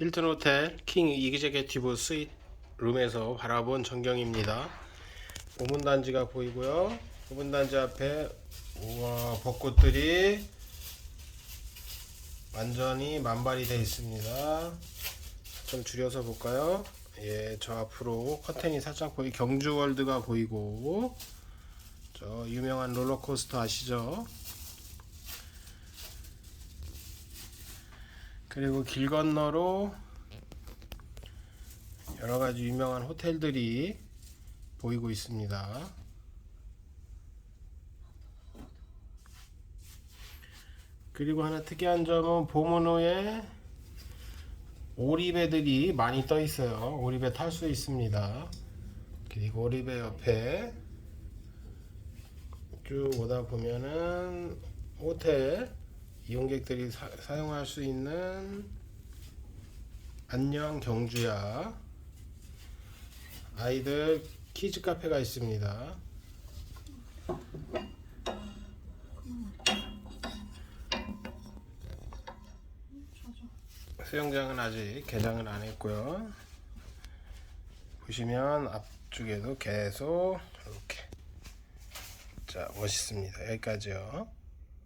힐튼 호텔 킹 이그제게 티브 스윗 룸에서 바라본 전경입니다. 고문단지가 보이고요. 고문단지 앞에 우와 벚꽃들이 완전히 만발이 되어 있습니다. 좀 줄여서 볼까요? 예, 저 앞으로 커튼이 살짝 보이 경주월드가 보이고 저 유명한 롤러코스터 아시죠? 그리고 길 건너로 여러 가지 유명한 호텔들이 보이고 있습니다. 그리고 하나 특이한 점은 봄은 후에 오리배들이 많이 떠 있어요. 오리배 탈 수 있습니다. 그리고 오리배 옆에 쭉 오다 보면은 호텔 이용객들이 사, 사용할 수 있는 안녕 경주야 아이들 키즈 카페가 있습니다. 수영장은 아직 개장을 안 했고요. 보시면 앞쪽에도 계속 이렇게 자 멋있습니다. 여기까지요.